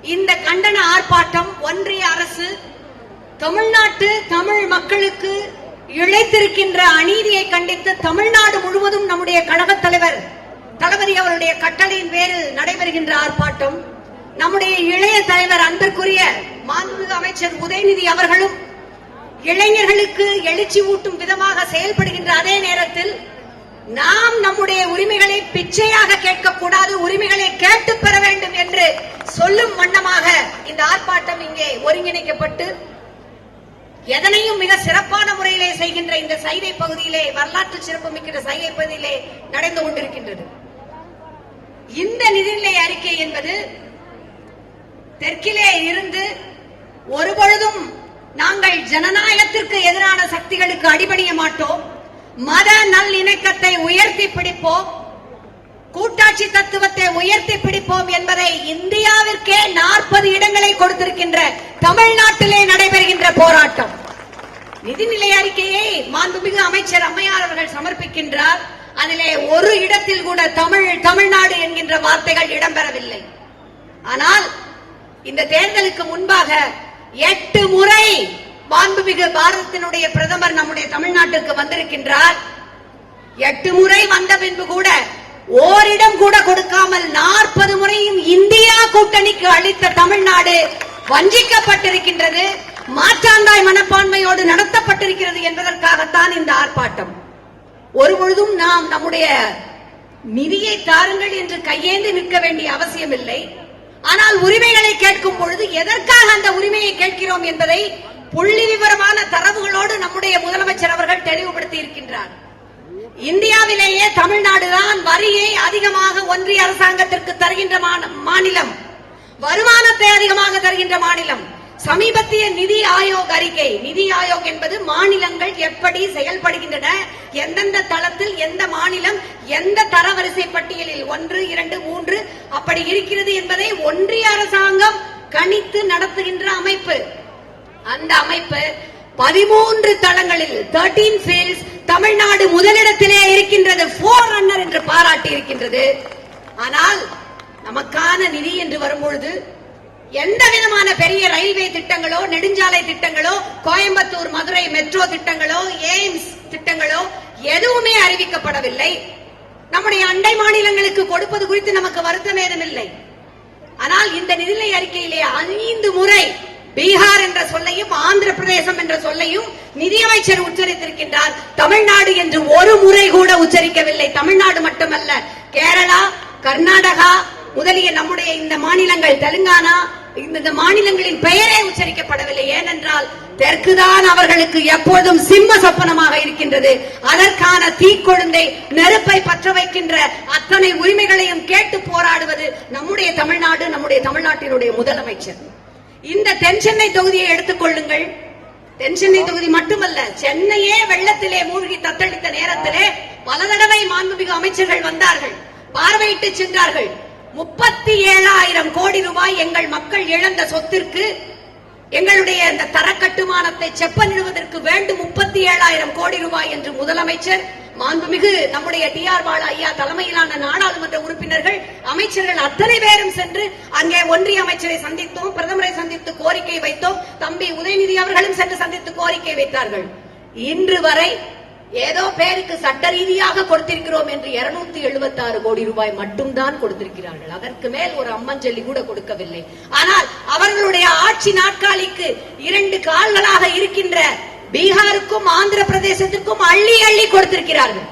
இந்த கண்டன ஆர்ப்பாட்டம் ஒன்றிய அரசு தமிழ்நாட்டு தமிழ் மக்களுக்கு இழைத்திருக்கின்ற அநீதியை கண்டித்து தமிழ்நாடு முழுவதும் நம்முடைய கழகத் தலைவர் தளபதி அவருடைய கட்டளையின் பேரில் நடைபெறுகின்ற ஆர்ப்பாட்டம். நம்முடைய இளைய தலைவர் அன்பிற்குரிய மாண்புமிகு அமைச்சர் உதயநிதி அவர்களும் இளைஞர்களுக்கு எழுச்சி ஊட்டும் விதமாக செயல்படுகின்ற அதே நேரத்தில் நாம் நம்முடைய உரிமைகளை பிச்சையாக கேட்கக்கூடாது உரிமைகளை கேட்டு பெற வேண்டும் என்று சொல்லும் வண்ணமாக இந்த ஆர்ப்பாட்டம் இங்கே ஒருங்கிணைக்கப்பட்டு எதனையும் மிக சிறப்பான முறையிலே செய்கின்ற இந்த சைதை பகுதியிலே வரலாற்று சிறப்பு மிக்க சைதை பகுதியிலே நடந்து கொண்டிருக்கின்றது. இந்த நிதிநிலை அறிக்கை என்பது தெற்கிலே இருந்து ஒருபொழுதும் நாங்கள் ஜனநாயகத்திற்கு எதிரான சக்திகளுக்கு அடிபணிய மாட்டோம். மத நல்லிணக்கத்தை உயர்த்தி பிடிப்போம். கூட்டாட்சி தத்துவத்தை உயர்த்தி பிடிப்போம் என்பதை இந்தியாவிற்கே நாற்பது இடங்களை கொடுத்திருக்கின்ற தமிழ்நாட்டிலே நடைபெறுகின்ற போராட்டம். நிதிநிலை அறிக்கையை மாண்புமிகு அமைச்சர் அம்மையார் அவர்கள் சமர்ப்பிக்கின்றார். அதிலே ஒரு இடத்தில் கூட தமிழ் தமிழ்நாடு என்கின்ற வார்த்தைகள் இடம்பெறவில்லை. ஆனால் இந்த தேர்தலுக்கு முன்பாக எட்டு முறை மாண்புமிகு பாரதத்தினுடைய பிரதமர் நம்முடைய தமிழ்நாட்டுக்கு வந்திருக்கின்றார். எட்டு முறை வந்த பின்பு கூட ஓரிடம் கூட கொடுக்காமல் நாற்பது முறையும் இந்தியா கூட்டணிக்கு அளித்த தமிழ்நாடு வஞ்சிக்கப்பட்டிருக்கின்றது மாற்றாந்தாய் மனப்பான்மையோடு நடத்தப்பட்டிருக்கிறது என்பதற்காகத்தான் இந்த ஆர்ப்பாட்டம். ஒருபொழுதும் நாம் நம்முடைய நிதியை தாருங்கள் என்று கையேந்து நிற்க வேண்டிய அவசியமில்லை. ஆனால் உரிமைகளை கேட்கும் பொழுது எதற்காக அந்த உரிமையை கேட்கிறோம் என்பதை புள்ளி விவரமான தரவுகளோடு நம்முடைய முதலமைச்சர் அவர்கள் தெளிவுபடுத்தி இருக்கின்றார் இந்தியாவிலேயே தமிழ்நாடு ஒன்றிய அரசாங்கத்திற்கு தருகின்ற மாநிலம் வருமானத்தை அதிகமாக தருகின்ற மாநிலம் சமீபத்திய நிதி ஆயோக் அறிக்கை. நிதி ஆயோக் என்பது மாநிலங்கள் எப்படி செயல்படுகின்றன எந்தெந்த தளத்தில் எந்த மாநிலம் எந்த தரவரிசை பட்டியலில் ஒன்று இரண்டு மூன்று அப்படி இருக்கிறது என்பதை ஒன்றிய அரசாங்கம் கணித்து நடத்துகின்ற அமைப்பு. அந்த அமைப்பு பதிமூன்று தளங்களில் 13 ஃபீல்ட்ஸ் தமிழ்நாடு முதலிடத்திலே இருக்கின்றது போர் ரன்னர் என்று பாராட்டி இருக்கின்றது. ஆனால் நமக்கான நிதி என்று வரும்பொழுது எந்த விதமான பெரிய ரயில்வே திட்டங்களோ நெடுஞ்சாலை திட்டங்களோ கோயம்புத்தூர் மதுரை மெட்ரோ திட்டங்களோ எய்ம்ஸ் திட்டங்களோ எதுவுமே அறிவிக்கப்படவில்லை. நம்முடைய அண்டை மாநிலங்களுக்கு கொடுப்பது குறித்து நமக்கு வருத்தம் ஏதுமில்லை ஆனால் இந்த நிதிநிலை அறிக்கையிலே ஐந்து முறை பீகார் என்ற சொல்லையும் ஆந்திர பிரதேசம் என்ற சொல்லையும் நிதியமைச்சர் உச்சரித்திருக்கின்றார். தமிழ்நாடு என்று ஒரு முறை கூட உச்சரிக்கவில்லை. தமிழ்நாடு மட்டுமல்ல கேரளா கர்நாடகா முதலிய நம்முடைய இந்த மாநிலங்கள் தெலுங்கானா இந்த மாநிலங்களின் பெயரே உச்சரிக்கப்படவில்லை. ஏனென்றால் தெற்குதான் அவர்களுக்கு எப்போதும் சிம்ம சொப்பனமாக இருக்கின்றது. அதற்கான தீக்கொழுந்தை நெருப்பை பற்ற வைக்கின்ற அத்தனை உரிமைகளையும் கேட்டு போராடுவது நம்முடைய தமிழ்நாடு நம்முடைய தமிழ்நாட்டினுடைய முதலமைச்சர். இந்த தென் சென்னை தொகுதியை எடுத்துக்கொள்ளுங்கள் தென் சென்னை தொகுதி மட்டுமல்ல சென்னையே வெள்ளத்திலே மூழ்கி தத்தளித்த நேரத்திலே பல தடவை மாண்புமிகு அமைச்சர்கள் வந்தார்கள். பார்வையிட்டு சென்றார்கள். முப்பத்தி ஏழாயிரம் கோடி ரூபாய் எங்கள் மக்கள் இழந்த சொத்திற்கு எங்களுடைய இந்த தர கட்டுமானத்தை செப்பனிடுவதற்கு வேண்டும் முப்பத்தி ஏழாயிரம் கோடி ரூபாய் என்று முதலமைச்சர் மாண்புமிகு நம்முடைய டி ஆர் பாலா ஐயா தலைமையிலான நாடாளுமன்ற உறுப்பினர்கள் அமைச்சர்கள் அத்தனை பேரும் சென்று அங்கே ஒன்றிய அமைச்சரை சந்தித்தோம் பிரதமரை சந்தித்து கோரிக்கை வைத்தோம். தம்பி உதயநிதி அவர்களும் சென்று சந்தித்து கோரிக்கை வைத்தார்கள். இன்று வரை ஏதோ பேருக்கு சட்ட ரீதியாக கொடுத்திருக்கிறோம் என்று 276 கோடி ரூபாய் மட்டும்தான் கொடுத்திருக்கிறார்கள். அதற்கு மேல் ஒரு அம்மஞ்சல்லி கூட கொடுக்கவில்லை. ஆனால் அவர்களுடைய ஆட்சி நாட்காலிக்கு இரண்டு கால்களாக இருக்கின்ற பீகாருக்கும் ஆந்திர பிரதேசத்திற்கும் அள்ளி அள்ளி கொடுத்திருக்கிறார்கள்.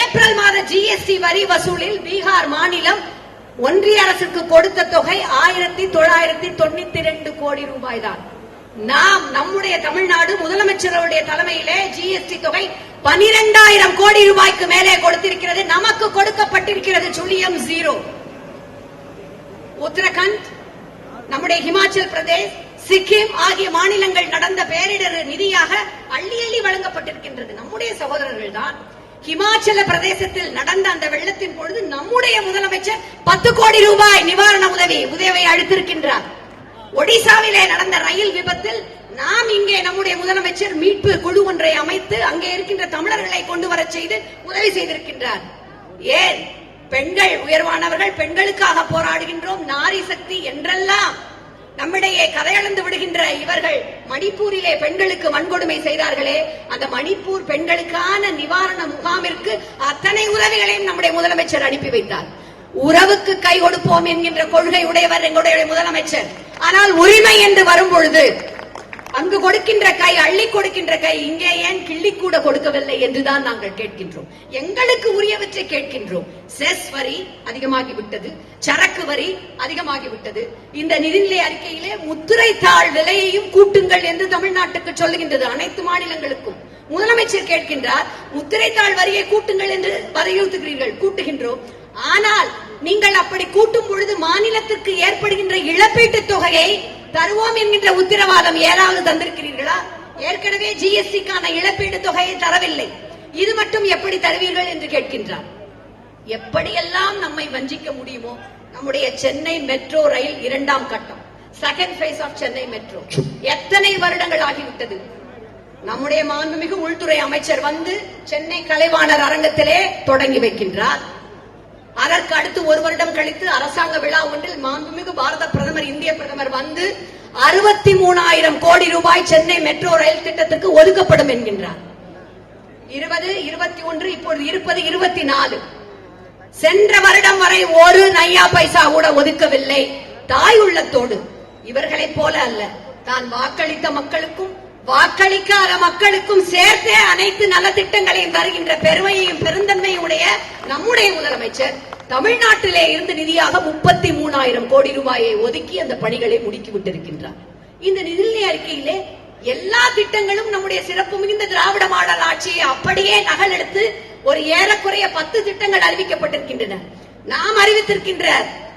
ஏப்ரல் மாத ஜிஎஸ்டி வரி வசூலில் பீகார் மாநிலம் ஒன்றிய அரசுக்கு கொடுத்த தொகை ஆயிரத்தி தொள்ளாயிரத்தி தொண்ணூத்தி ரெண்டு கோடி ரூபாய் தான் நாம் நம்முடைய தமிழ்நாடு முதலமைச்சருடைய தலைமையிலே ஜிஎஸ்டி தொகை பனிரெண்டாயிரம் கோடி ரூபாய்க்கு மேலே கொடுத்திருக்கிறது. நமக்கு கொடுக்கப்பட்டிருக்கிறது சுழியம் ஜீரோ உத்தரகண்ட் நம்முடைய ஹிமாச்சல் பிரதேஷ் சிக்கிம் ஆகிய மாநிலங்கள் நடந்த பேரிடர் நிதியாக அள்ளி அள்ளி வழங்கப்பட்டிருக்கின்றது. நம்முடைய சகோதரர்கள் தான் ஹிமாச்சல பிரதேசத்தில் நடந்த அந்த வெள்ளத்தின் பொழுது நம்முடைய முதலமைச்சர் பத்து கோடி ரூபாய் நிவாரண உதவி உதவியை அளித்திருக்கின்றார். ஒடிசாவிலே நடந்த ரயில் விபத்தில் நாம் இங்கே நம்முடைய முதலமைச்சர் மீட்பு குழு ஒன்றை அமைத்து அங்கே இருக்கின்ற தமிழர்களை கொண்டு வரச் செய்து உதவி செய்திருக்கின்றார். ஏன்? பெண்கள் உயர்வானவர்கள் பெண்களுக்காக போராடுகின்றோம் நாரி சக்தி என்றெல்லாம். நம்மிடையே கதையளந்து விடுகின்ற இவர்கள் மணிப்பூரிலே பெண்களுக்கு வன்கொடுமை செய்தார்களே அந்த மணிப்பூர் பெண்களுக்கான நிவாரண முகாமிற்கு அத்தனை உதவிகளையும் நம்முடைய முதலமைச்சர் அனுப்பி வைத்தார். உறவுக்கு கை கொடுப்போம் என்கின்ற கொள்கை உடையவர் எங்களுடைய முதலமைச்சர். ஆனால் உரிமை என்று வரும் பொழுது அங்கு கொடுக்கின்ற கை அள்ளி கொடுக்கின்ற கை இங்கே ஏன் கிள்ளி கூட கொடுக்கவில்லை என்றுதான் நாங்கள் கேட்கின்றோம். எங்களுக்கு உரியவற்றை கேட்கின்றோம். செஸ் வரி அதிகமாகி விட்டது சரக்கு வரி அதிகமாகி விட்டது. இந்த நிதிநிலை அறிக்கையிலே முத்திரை தாள் விலையையும் கூட்டுங்கள் என்று தமிழ்நாட்டுக்கு சொல்லுகின்றது அனைத்து மாநிலங்களுக்கும். முதலமைச்சர் கேட்கின்றார் முத்திரைத்தாள் வரியை கூட்டுங்கள் என்று வலியுறுத்துகிறீர்கள் கூட்டுகின்றோம். ஆனால் நீங்கள் அப்படி கூட்டும் பொழுது மாநிலத்திற்கு ஏற்படுகின்ற இழப்பீட்டுத் தொகையை தருவோம் என்கின்ற உத்தரவாதம் ஏதாவது தந்திருக்கிறீர்களா? ஏற்கனவே ஜிஎஸ்டிக்கான இழப்பீடு தொகையை தரவில்லை. இது மட்டும் எப்படி தருவீர்கள் என்று கேட்கின்றார். எப்படியெல்லாம் நம்மை வஞ்சிக்க முடியுமோ நம்முடைய சென்னை மெட்ரோ ரயில் இரண்டாம் கட்டம் second phase of Chennai metro. எத்தனை வருடங்கள் ஆகிவிட்டது? நம்முடைய மாண்புமிகு உள்துறை அமைச்சர் வந்து சென்னை கலைவாணர் அரங்கத்திலே தொடங்கி வைக்கின்றார். அதற்கு அடுத்து ஒரு வருடம் கழித்து அரசாங்க விழா ஒன்றில் மாண்புமிகு பாரத பிரதமர் இந்திய பிரதமர் வந்து அறுபத்தி மூணாயிரம் கோடி ரூபாய் சென்னை மெட்ரோ ரயில் திட்டத்துக்கு ஒதுக்கப்படும் என்கின்றார். இருபது இருபத்தி ஒன்று இப்பொழுது இருப்பது இருபத்தி நாலு. சென்ற வருடம் வரை ஒரு நையா பைசா கூட ஒதுக்கவில்லை. தாய் உள்ளத்தோடு. இவர்களைப் போல அல்ல. தான் வாக்களித்த மக்களுக்கும் வாக்களிக்காத மக்களுக்கும் சேர்த்தே அனைத்து நலத்திட்டங்களையும் தருகின்ற பெருமையையும் பெருந்தன்மையுடைய நம்முடைய முதலமைச்சர் தமிழ்நாட்டிலே இருந்து நிதியாக முப்பத்தி மூணாயிரம் கோடி ரூபாயை ஒதுக்கி அந்த பணிகளை முடுக்கி விட்டிருக்கின்றார். இந்த நிதிநிலை அறிக்கையிலே எல்லா திட்டங்களும் நம்முடைய சிறப்பு மிகுந்த திராவிட மாடல் ஆட்சியை அப்படியே நகலெடுத்து ஒரு ஏறக்குறைய பத்து திட்டங்கள் அறிவிக்கப்பட்டிருக்கின்றன. நாம் அறிவித்திருக்கின்ற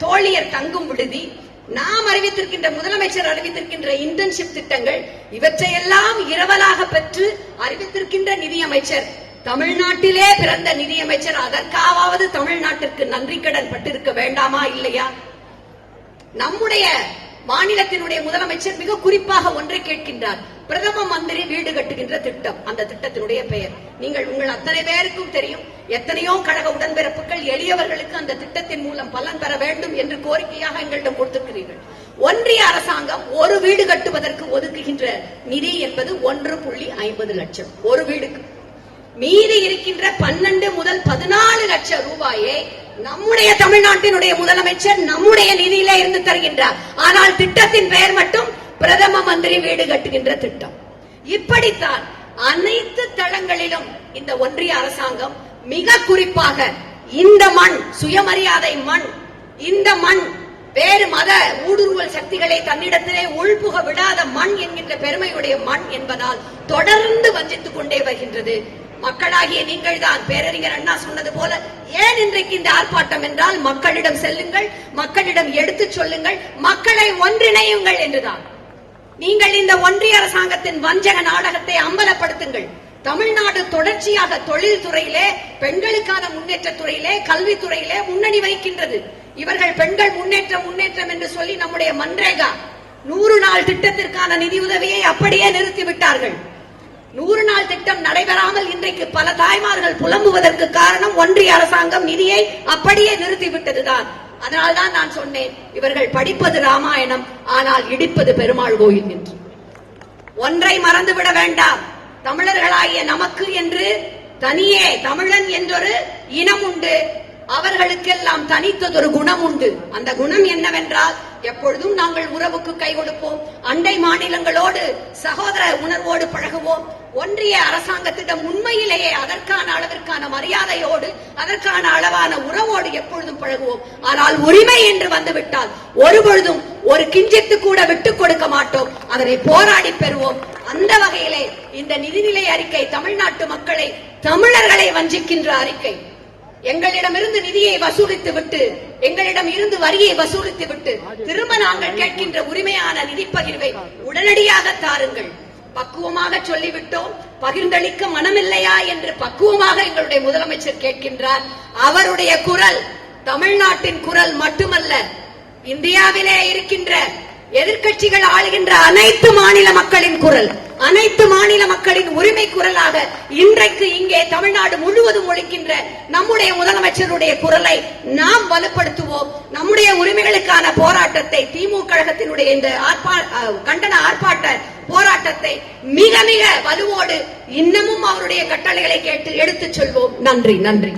தோழியர் தங்கும் விடுதி நாம் அறிவித்திருக்கின்ற முதலமைச்சர் அறிவித்திருக்கின்ற இன்டர்ன்ஷிப் திட்டங்கள் இவற்றையெல்லாம் இரவலாக பெற்று அறிவித்திருக்கின்ற நிதியமைச்சர் தமிழ்நாட்டிலே பிறந்த நிதியமைச்சர் அதற்காவது தமிழ்நாட்டிற்கு நன்றி கடன் பட்டிருக்க வேண்டாமா இல்லையா? நம்முடைய மாநிலத்தினுடைய முதலமைச்சர் மிக குறிப்பாக ஒன்றை கேட்கின்றார். பிரதம மந்திரி வீடு கட்டுகின்ற திட்டம். அந்த திட்டத்தினுடைய பெயர். நீங்கள் உங்கள் அத்தனை பேருக்கும் தெரியும். எத்தனையோ கழக உடன்பிறப்புகள் எளியவர்களுக்கு அந்த திட்டத்தின் மூலம் பலன் பெற வேண்டும் என்று கோரிக்கையாக எங்களிடம் கொடுத்திருக்கிறீர்கள். ஒன்றிய அரசாங்கம் ஒரு வீடு கட்டுவதற்கு ஒதுக்குகின்ற நிதி என்பது ஒன்று புள்ளி ஐம்பது லட்சம். ஒரு வீடுக்கு. மீதி இருக்கின்ற பன்னெண்டு முதல் பதினாலு லட்சம் ரூபாயை நம்முடைய தமிழ்நாட்டினுடைய முதலமைச்சர் நம்முடைய நிதியில இருந்து தருகின்றார். ஆனால் திட்டத்தின் பெயர் மட்டும் பிரதம மந்திரி வீடு கட்டுகின்ற திட்டம். இப்படித்தான் அனைத்து தளங்களிலும் இந்த ஒன்றிய அரசாங்கம் மிக குறிப்பாக இந்த மண் சுயமரியாதை மண் இந்த மண் வேறு மத ஊடுருவல் சக்திகளை தன்னிடத்திலே உள்புக விடாத மண் என்கின்ற பெருமையுடைய மண் என்பதால் தொடர்ந்து வஞ்சித்துக் கொண்டே வருகின்றது. மக்களாகிய நீங்கள் தான் பேரறிஞர் அண்ணா சொன்னது போல ஏன் இன்றைக்கு இந்த ஆர்ப்பாட்டம் என்றால் மக்களிடம் செல்லுங்கள் மக்களிடம் எடுத்துச் சொல்லுங்கள் மக்களை ஒன்றிணையுங்கள் என்றுதான். நீங்கள் இந்த ஒன்றிய அரசாங்கத்தின் வஞ்சக நாடகத்தை அம்பலப்படுத்துங்கள். தமிழ்நாடு தொடர்ச்சியாக தொழில் துறையிலே பெண்களுக்கான முன்னேற்ற துறையிலே கல்வித்துறையிலே முன்னணி வகிக்கின்றது. இவர்கள் பெண்கள் முன்னேற்றம் முன்னேற்றம் என்று சொல்லி நம்முடைய மன்ரேகா நூறு நாள் திட்டத்திற்கான நிதியுதவியை அப்படியே நிறுத்திவிட்டார்கள். நூறு நாள் திட்டம் நடைபெறாமல் இன்றைக்கு பல தாய்மார்கள் புலம்புவதற்கு காரணம் ஒன்றிய அரசாங்கம் நிதியை அப்படியே நிறுத்திவிட்டதுதான். அதனால்தான் நான் சொன்னேன் இவர்கள் படிப்பது ராமாயணம் ஆனால் இடிப்பது பெருமாள் கோயில் என்று. ஒன்றை மறந்துவிட வேண்டாம். தமிழர்களாகிய நமக்கு என்று தனியே தமிழன் என்றொரு இனம் உண்டு. அவர்களுக்கெல்லாம் தனித்ததொரு குணம் உண்டு. அந்த குணம் என்னவென்றால் எப்பொழுதும் நாங்கள் உறவுக்கு கை கொடுப்போம். அண்டை மாநிலங்களோடு சகோதர உணர்வோடு பழகுவோம். ஒன்றிய அரசாங்கத்திடம் உண்மையிலேயே அதற்கான அளவிற்கான மரியாதையோடு அதற்கான அளவான உறவோடு எப்பொழுதும் பழகுவோம். ஆனால் உரிமை என்று வந்துவிட்டால் ஒரு பொழுதும் ஒரு கிஞ்சித்து கூட விட்டுக் கொடுக்க மாட்டோம். அதனை போராடி பெறுவோம். அந்த வகையிலே இந்த நிதிநிலை அறிக்கை தமிழ்நாட்டு மக்களை தமிழர்களை வஞ்சிக்கின்ற அறிக்கை. எங்களிடமிருந்து நிதியை வசூலித்து விட்டு எங்களிடம் இருந்து வரியை வசூலித்து விட்டு திரும்ப நாங்கள் கேட்கின்ற உரிமையான நிதி பகிர்வை உடனடியாக தாருங்கள். பக்குவமாக சொல்லிவிட்டோம். பகிர்ந்தளிக்க மனமில்லையா என்று பக்குவமாக எங்களுடைய முதலமைச்சர் கேட்கின்றார். அவருடைய குரல் தமிழ்நாட்டின் குரல் மட்டுமல்ல இந்தியாவிலே இருக்கின்ற எதிர்க்கட்சிகள் ஆளுகின்ற அனைத்து மாநில மக்களின் குரல். அனைத்து மாநில மக்களின் உரிமை குரலாக இன்றைக்கு இங்கே தமிழ்நாடு முழுவதும் ஒழிக்கின்ற நம்முடைய முதலமைச்சருடைய குரலை நாம் வலுப்படுத்துவோம். நம்முடைய உரிமைகளுக்கான போராட்டத்தை திமுக கழகத்தினுடைய இந்த ஆர்ப்பா கண்டன ஆர்ப்பாட்ட போராட்டத்தை மிக மிக வலுவோடு இன்னமும் அவருடைய கட்டளைகளை கேட்டு எடுத்துச் செல்வோம். நன்றி நன்றி.